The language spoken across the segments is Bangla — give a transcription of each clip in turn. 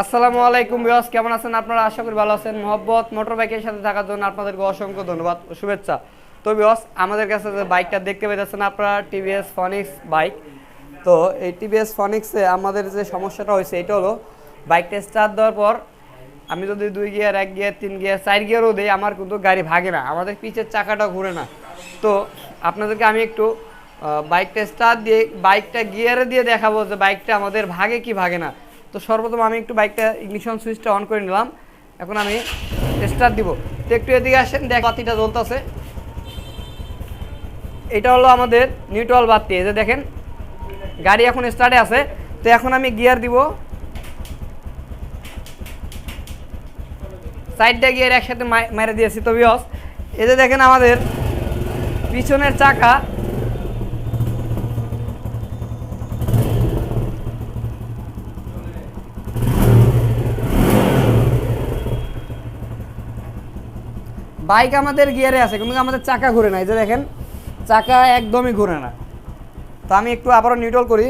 আসসালামু আলাইকুম বিয়াস কেমন আছেন আপনারা? আশা করি ভালো আছেন। মোহব্বত মোটর বাইকের সাথে থাকার জন্য আপনাদেরকে অসংখ্য ধন্যবাদ ও শুভেচ্ছা। তো বিয়াস আমাদের কাছে যে বাইকটা দেখতে পেতেছেন আপনারা, টিভিএস ফনিক্স বাইক। তো এই টিভিএস ফনিক্সে আমাদের যে সমস্যাটা হয়েছে, এটা হলো বাইকটা স্টার্ট দেওয়ার পর আমি যদি দুই গিয়ার, এক গিয়ার, তিন গিয়ার, চার গিয়ারও দিই, আমার কিন্তু গাড়ি ভাগে না। আমাদের পিছের চাকাটা ঘুরে না। তো আপনাদেরকে আমি একটু বাইকটা স্টার্ট দিয়ে, বাইকটা গিয়ারে দিয়ে দেখাবো যে বাইকটা আমাদের ভাগে কি ভাগে না। তো সর্বপ্রথম আমি একটু বাইকটা ইগনিশন সুইচটা অন করে নিলাম। এখন আমি স্টার্ট দিব। তো একটু এদিকে আসেন, দেখ বাতিটা জ্বলতেছে। এটা হলো আমাদের নিউট্রাল বাতি, এই যে দেখেন, গাড়ি এখন স্টার্টে আছে। তো এখন আমি গিয়ার দিব। সাইডটা গিয়ার একসাথে মেরে দিয়েছি, তো বিয়স এই যে দেখেন আমাদের পিছনের চাকা বাইক আমাদের গিয়ারে আছে, কিন্তু আমাদের চাকা ঘুরে না। এই যে দেখেন, চাকা একদমই ঘুরে না। তো আমি একটু আবারও নিউট্রাল করি।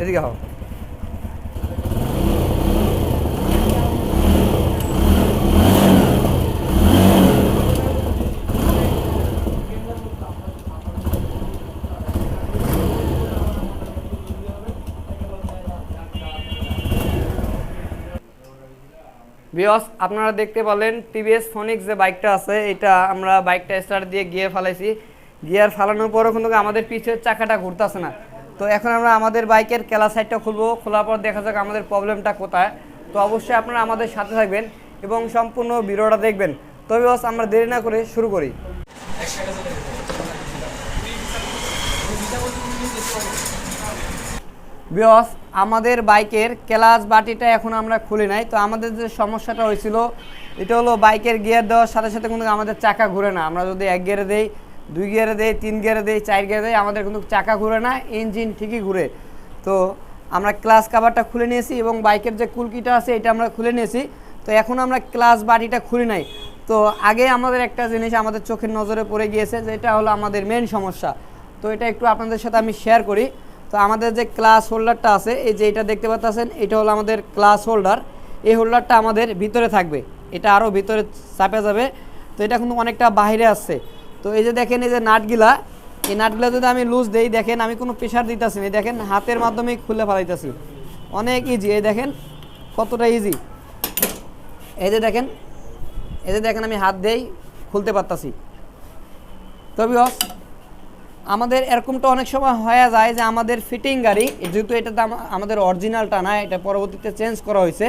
এদিকে হও। বিয়স আপনারা দেখতে পেলেন টিভিএস ফোনিক্স যে বাইকটা আছে, এটা আমরা বাইকটা স্টার্ট দিয়ে গিয়ার ফালাইছি। গিয়ার ফালানোর পরও কিন্তু আমাদের পিছের চাকাটা ঘুরতেছে না। তো এখন আমরা আমাদের বাইকের কেলা সাইডটা খুলবো, খোলার পর দেখা যাক আমাদের প্রবলেমটা কোথায়। তো অবশ্যই আপনারা আমাদের সাথে থাকবেন এবং সম্পূর্ণ ভিডিওটা দেখবেন। তো বিয়স আমরা দেরি না করে শুরু করি। বিয়স আমাদের বাইকের ক্লাস বাটিটা এখন আমরা খুলি নাই। তো আমাদের যে সমস্যাটা হয়েছিল, এটা হলো বাইকের গিয়ার দেওয়ার সাথে সাথে কিন্তু আমাদের চাকা ঘুরে না। আমরা যদি এক গিয়ারে দেই, দুই গিয়ারে দেই, তিন গিয়ারে দেই, চার গিয়ারে দেই, আমাদের কিন্তু চাকা ঘুরে না, ইঞ্জিন ঠিকই ঘুরে। তো আমরা ক্লাস কাভারটা খুলে নিয়েছি এবং বাইকের যে কুলকিটা আছে, এটা আমরা খুলে নিয়েছি। তো এখন আমরা ক্লাস বাটিটা খুলি নাই। তো আগে আমাদের একটা জিনিস আমাদের চোখের নজরে পড়ে গিয়েছে, যেটা হলো আমাদের মেন সমস্যা। তো এটা একটু আপনাদের সাথে আমি শেয়ার করি। তো আমাদের যে ক্লাস হোল্ডারটা আছে, এই যে এটা দেখতে পাচ্ছেন, এটা হলো আমাদের ক্লাস হোল্ডার এই হোল্ডারটা আমাদের ভিতরে থাকবে, এটা আরও ভিতরে চাপে যাবে। তো এটা কিন্তু অনেকটা বাইরে আসছে। তো এই যে দেখেন, এই যে নাটগুলা, এই নাটগুলা যদি আমি লুজ দেই, দেখেন আমি কোনো প্রেশার দিতেছি না। দেখেন, হাতের মাধ্যমেই খুলে ফেলাইতেছি। অনেক ইজি এই দেখেন, কতটা ইজি এই যে দেখেন, এই যে দেখেন আমি হাত দেই খুলতে পারতাছি। তবে আমাদের এরকমটা অনেক সময় হয়ে যায় যে আমাদের ফিটিং গাড়ি, যেহেতু এটা আমাদের অরিজিনালটা না, এটা পরবর্তীতে চেঞ্জ করা হয়েছে।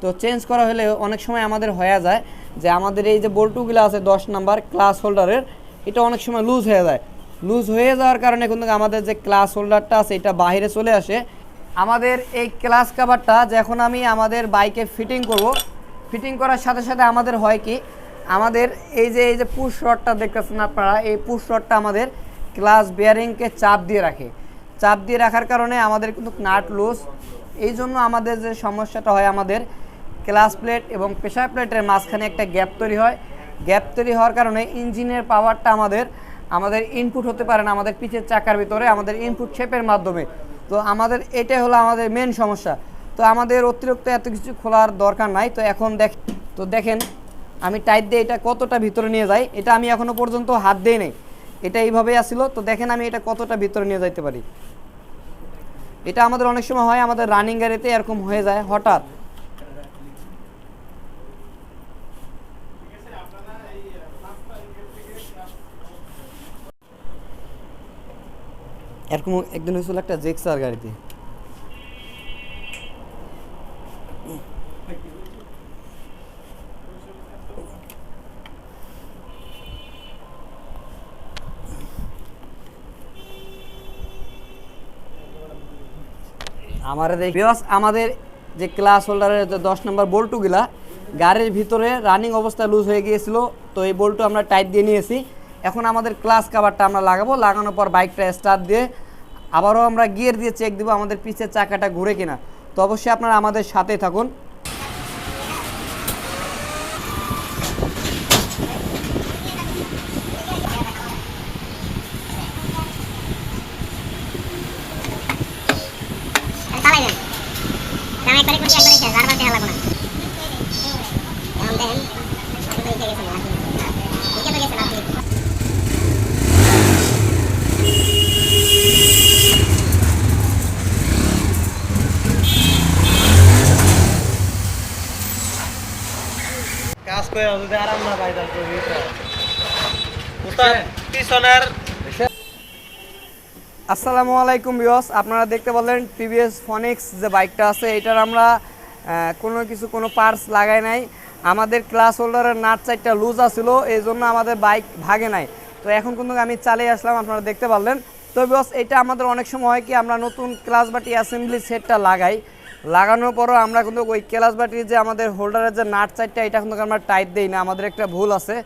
তো চেঞ্জ করা হলে অনেক সময় আমাদের হয়ে যায় যে আমাদের এই যে বল্টুগুলো আছে দশ নাম্বার ক্লাস হোল্ডারের এটা অনেক সময় লুজ হয়ে যায়। লুজ হয়ে যাওয়ার কারণে কিন্তু আমাদের যে ক্লাস হোল্ডারটা আছে, এটা বাইরে চলে আসে। আমাদের এই ক্লাস কাভারটা যখন আমি আমাদের বাইকে ফিটিং করব ফিটিং করার সাথে সাথে আমাদের হয় কি, আমাদের এই যে এই যে পুশ রডটা দেখতেছেন আপনারা, এই পুশ রডটা আমাদের ক্লাস বেয়ারিংকে চাপ দিয়ে রাখে। চাপ দিয়ে রাখার কারণে আমাদের কিন্তু নাট লুজ। এই জন্য আমাদের যে সমস্যাটা হয় আমাদের ক্লাস প্লেট এবং প্রেশার প্লেটের মাঝখানে একটা গ্যাপ তৈরি হয়। গ্যাপ তৈরি হওয়ার কারণে ইঞ্জিনের পাওয়ারটা আমাদের আমাদের ইনপুট হতে পারে না, আমাদের পিছের চাকার ভিতরে, আমাদের ইনপুট শেপের মাধ্যমে। তো আমাদের এটাই হলো আমাদের মেন সমস্যা। তো আমাদের অতিরিক্ত এত কিছু খোলার দরকার নাই। তো এখন দেখ, তো দেখেন, আমি টাইট দিয়ে এটা কতটা ভিতরে নিয়ে যাই, এটা আমি এখনও পর্যন্ত হাত দিয়ে নেই। এটা এইভাবেই আসিল। তো দেখেন আমি এটা কতটা ভিতরে নিয়ে যাইতে পারি। এটা আমাদের অনেক সময় হয়, আমাদের রানিং গাড়িতে এরকম হয়ে যায়, হঠাৎ। এরকম একদিন হয়েছিল একটা জেক্সার গাড়িতে। আমাদের যে ক্লাস হোল্ডারের যে দশ নম্বর বোল্টুগুলা, গাড়ির ভিতরে রানিং অবস্থা লুজ হয়ে গিয়েছিল, তো এই বল্টু আমরা টাইট দিয়ে নিয়েছি। এখন আমাদের ক্লাস কাভারটা আমরা লাগাবো, লাগানোর পর বাইকটা স্টার্ট দিয়ে আবারও আমরা গিয়ার দিয়ে চেক দিব আমাদের পিছের চাকাটা ঘুরে কিনা। তো অবশ্যই আপনারা আমাদের সাথে থাকুন। আসসালামু আলাইকুম বিয়স আপনারা দেখতে বললেন টিভিএস ফনিক্স যে বাইকটা আছে এটার আমরা কোনো কিছু, কোনো পার্টস লাগাই নাই। আমাদের ক্লাস হোল্ডারের নাট সাইডটা লুজ আছিল, এই জন্য আমাদের বাইক ভাগে নাই। তো এখন কিন্তু আমি চালিয়ে আসলাম, আপনারা দেখতে পারলেন। তো বিয়স এটা আমাদের অনেক সময় হয় কি, আমরা নতুন ক্লাস বাটি অ্যাসেম্বলি সেটটা লাগাই। লাগানোর পরও আমরা কিন্তু ওই ক্লাস বাটির যে আমাদের হোল্ডারের যে নাট সাইডটা এটা কিন্তু আমরা টাইট দিই না, আমাদের একটা ভুল আছে।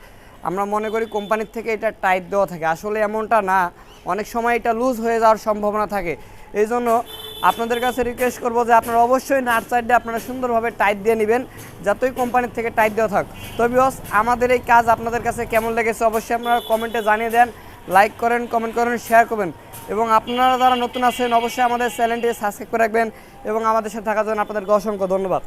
আমরা মনে করি কোম্পানির থেকে এটা টাইট দেওয়া থাকে। আসলে এমনটা না, অনেক সময় এটা লুজ হয়ে যাওয়ার সম্ভাবনা থাকে। এই জন্য আপনাদের কাছে রিকোয়েস্ট করব যে আপনারা অবশ্যই নাট সাইডে আপনারা সুন্দরভাবে টাইট দিয়ে নেবেন যতই কোম্পানির থেকে টাইট দেওয়া থাক। তো বিকজ আমাদের এই কাজ আপনাদের কাছে কেমন লেগেছে অবশ্যই আপনারা কমেন্টে জানিয়ে দেন। লাইক করেন কমেন্ট করেন শেয়ার করবেন। এবং আপনারা যারা নতুন আছেন, অবশ্যই আমাদের চ্যানেলটি সাবস্ক্রাইব করে রাখবেন। এবং আমাদের সাথে থাকার জন্য আপনাদেরকে অসংখ্য ধন্যবাদ।